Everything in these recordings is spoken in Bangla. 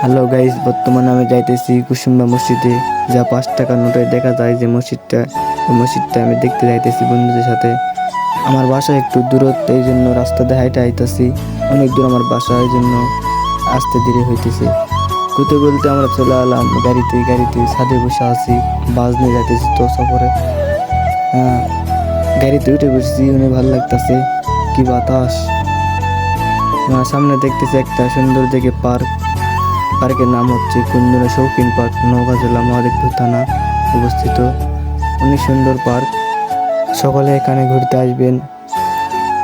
হ্যালো গাইস বর্তমানে আমি যাইতেছি কুসুম্বা মসজিদে। যা পাঁচ টাকার নোটে দেখা যায় যে মসজিদটা মসজিদটা আমি দেখতে যাইতেছি বন্ধুদের সাথে। আমার বাসা একটু দূরত্ব, এই জন্য রাস্তা হাইটে আইতেছি। অনেক দূর আমার বাসা, এই জন্য আসতে দেরি হইতেছে। কোথাও বলতে আমরা চলে এলাম, গাড়িতে গাড়িতে ছাদে বসে আছি, বাস নিয়ে যাইতেছি তো সফরে। হ্যাঁ গাড়িতে উঠে বসেছি, অনেক ভালো লাগতেছে। কি বাতাস। সামনে দেখতেছি একটা সুন্দর দেখে পার্ক। পার্কের নাম হচ্ছে কুন্দনা শৌখিন পার্ক নৌকা জেলা মহাদেবপুর থানা অবস্থিত। অনেক সুন্দর পার্ক। সকলে এখানে ঘুরতে আসবেন।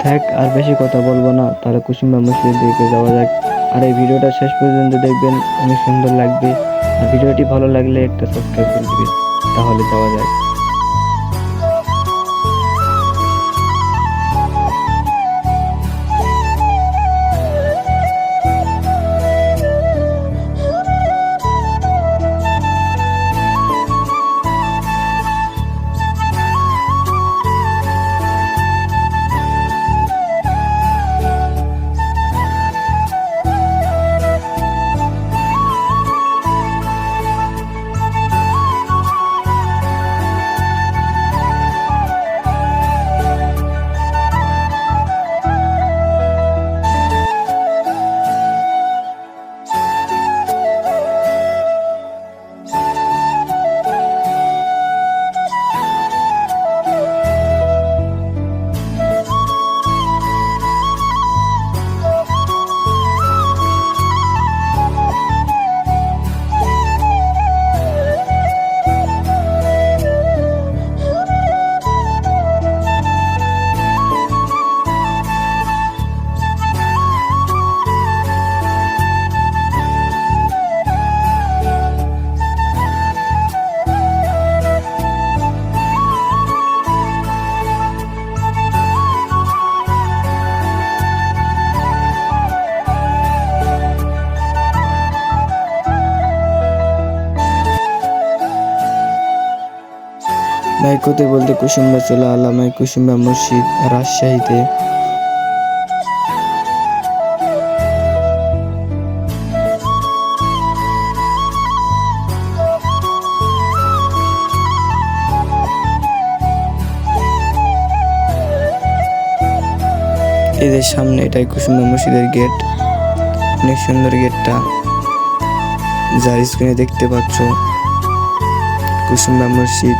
থাক, আর বেশি কথা বলব না। তাহলে কুসুম্বা মসজিদ দিকে যাওয়া যাক। আর এই ভিডিওটা শেষ পর্যন্ত দেখবেন। অনেক সুন্দর লাগবে। আর ভিডিওটি ভালো লাগলে একটা সাবস্ক্রাইব করে দিবেন। তাহলে যাওয়া যায় মাইকোতে বলতে কুসুম্বা চলে আলাম কুসুম্বা মসজিদ রাজশাহীতে। এদের সামনে এটাই কুসুম্বা মসজিদের গেট। অনেক সুন্দর গেটটা। যা স্ক্রিনে দেখতে পাচ্ছ, কুসুম্বা মসজিদ।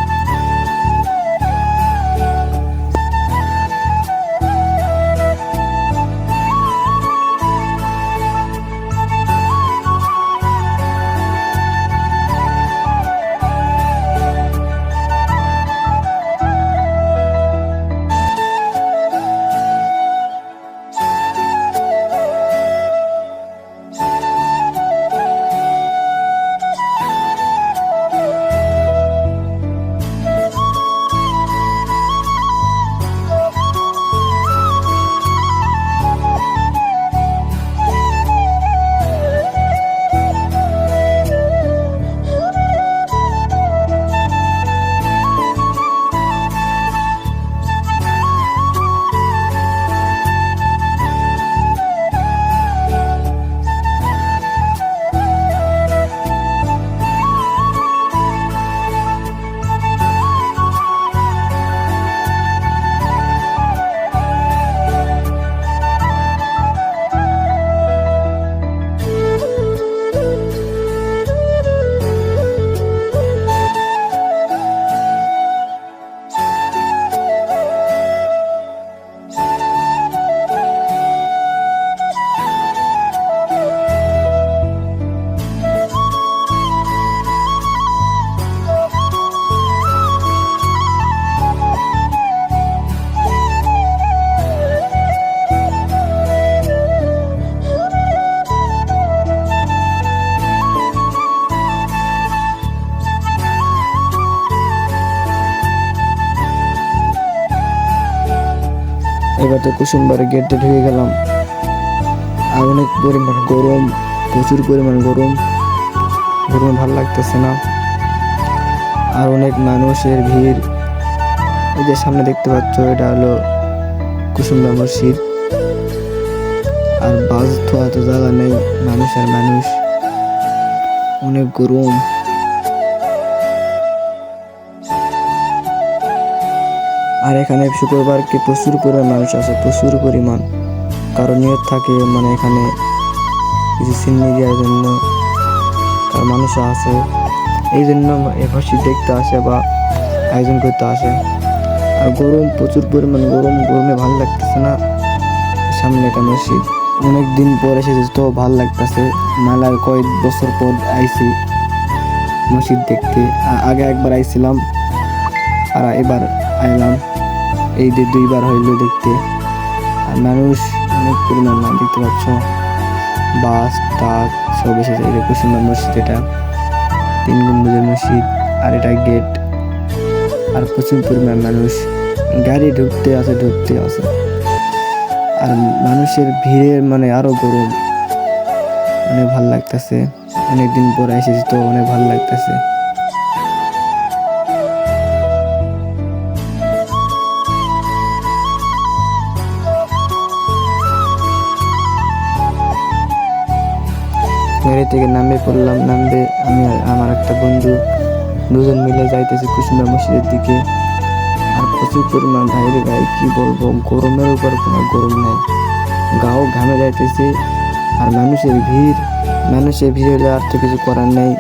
তো কুসুমবারে গেটে ঢুকে গেলাম। আর অনেক পরিমাণ গরম, প্রচুর পরিমাণ গরম। গরমে ভালো লাগতেছে না। আর অনেক মানুষের ভিড়। এই যে সামনে দেখতে পাচ্ছ, এটা হলো কুসুম্বা মসজিদ। আর বাস ধোয়া তো জায়গা নেই, মানুষ আর মানুষ। অনেক গরম। আর এখানে শুক্রবারকে প্রচুর পরিমাণ মানুষ আছে প্রচুর পরিমাণ। কারও নিয়ত থাকে মানে এখানে কিছু চিহ্ন দেওয়ার জন্য। কারও মানুষ আছে এই জন্য এ মসজিদ দেখতে আসে বা আয়োজন করতে আসে। আর গরম, প্রচুর পরিমাণ গরম, গরমে ভালো লাগতেছে না। সামনে একটা মসজিদ। অনেক দিন পর এসেছে, তো ভালো লাগতেছে। মেলার কয়েক বছর পর আইছি মসজিদ দেখতে। আগে একবার আইছিলাম। আর এবার আইলাম। এই যে দুইবার হইল দেখতে। আর মানুষ অনেক পরিমাণ না, দেখতে পাচ্ছ? বাস, ট্রাক, সব এসেছে। এটা কুসুমা মসজিদ এটা। তিন গম্বুজের মসজিদ আর এটা গেট। আর প্রচুর পরিমাণ মানুষ। গাড়ি ঢুকতে আছে ঢুকতে আছে। আর মানুষের ভিড়ের মানে আরও গরম। অনেক ভালো লাগতেছে। অনেকদিন পরে এসেছি তো, অনেক ভালো লাগতেছে। গাড়ি থেকে নামে পড়লাম, নামবে আমি আমার একটা বন্ধু। দুজন মিলে যাইতেছি কুসুমা মসজিদের দিকে। আর প্রচুর পরিমাণ বাইরে ভাই, কি বলব, গরমের উপর কোনো গরম নাই। গাও ঘামে যাইতেছে আর মানুষের ভিড় মানুষের ভিড় হলে আর তো কিছু করার নেই।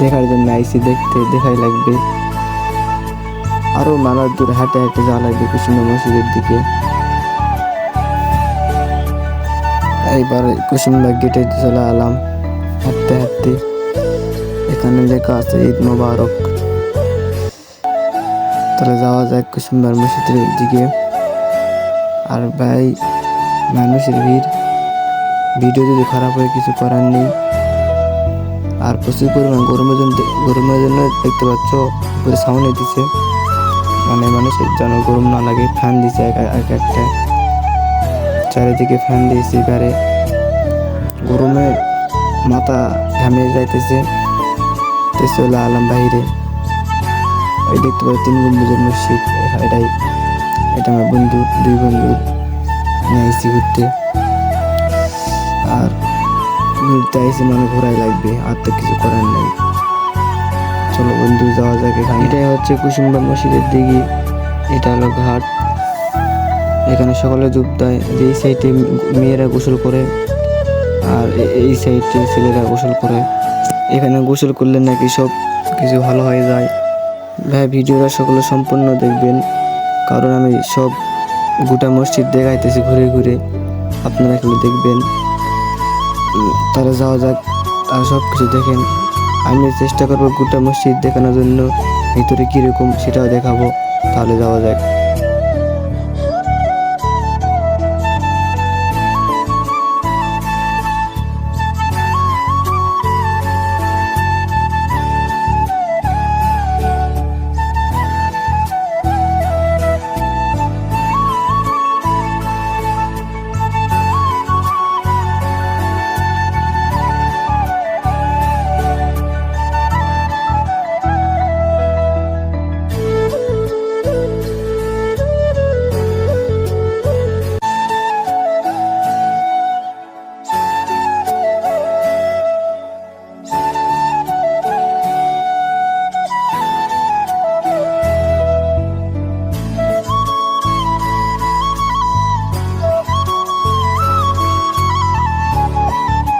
দেখার জন্য আইসি দেখতে, দেখাই লাগবে। আরও মানুষ দূর হাঁটে হাঁটে যাওয়া লাগবে কুসুমা মসজিদের দিকে। এইবার কুসুমবা গেটে চলে এলাম। হাঁটতে হাঁটতে এখানে লেখা আছে, ঈদ মোবারক। তাহলে যাওয়া যায় কুসুমবার মসজিদের দিকে। আর ভাই, মানুষের ভিড়। ভিডিও যদি খারাপ হয়, কিছু করার নেই। আর প্রচুর পরিমাণ গরমের জন্য গরমের জন্য দেখতে পাচ্ছ, উপরে সাউন্ড দিচ্ছে মানে মানুষের যেন গরম না লাগে, ফ্যান দিছে এক একটা। চারিদিকে ফ্যান দিয়েছে, এবারে গরমে মাথা ঘামে যাইতেছে। চলে আলাম বাইরে ওই দেখতে পাই তিন গম্বুজের মসজিদ, এটাই, এটা আমার বন্ধু, দুই বন্ধু নিয়ে আইসি ঘুরতে। আর ঘুরতে আইসি মানে ঘোরাই লাগবে, আর তো কিছু করার নেই। চলো বন্ধু, যাওয়া যাক এখানে। এটাই হচ্ছে কুসুমবা মসজিদের দিকে এটা হলো ঘাট। এখানে সকালে ডুব দেয় যে সাইডে মেয়েরা গোসল করে আর এই সাইডে ছেলেরা গোসল করে। এখানে গোসল করলে নাকি সব কিছু ভালো হয়ে যায়। ভাই, ভিডিওটা সকলে সম্পূর্ণ দেখবেন। কারণ আমি সব গোটা মসজিদ দেখাইতেছি ঘুরে ঘুরে। আপনারা এগুলো দেখবেন। তাহলে যাওয়া যাক আর সব কিছু দেখেন। আমি চেষ্টা করব গোটা মসজিদ দেখানোর জন্য ভিতরে কীরকম সেটাও দেখাবো। তাহলে যাওয়া যাক।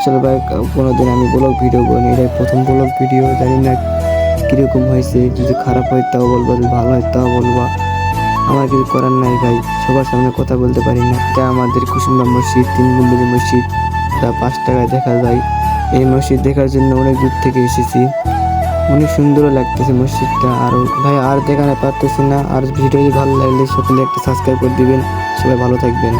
চলো ভাই কোনোদিন আমি ব্লগ ভিডিও করিনি এটাই প্রথম ব্লগ ভিডিও জানি না কীরকম হয়েছে। যদি খারাপ হয় তাও বলবা, যদি ভালো হয় তাও বলবা। আমার কিছু করার নাই ভাই, সবার সামনে কথা বলতে পারি না। এটা আমাদের কুসুমবা মসজিদ, তিন গম্বুজ মসজিদ। যা পাঁচ টাকায় দেখা যায়। এই মসজিদ দেখার জন্য অনেক দূর থেকে এসেছি। অনেক সুন্দরও লাগতেছে মসজিদটা। আর ভাই, আর দেখাতে পারতেছি না। আর ভিডিও যদি ভালো লাগলে সকলে একটা সাবস্ক্রাইব করে দিবেন। সবাই ভালো থাকবেন।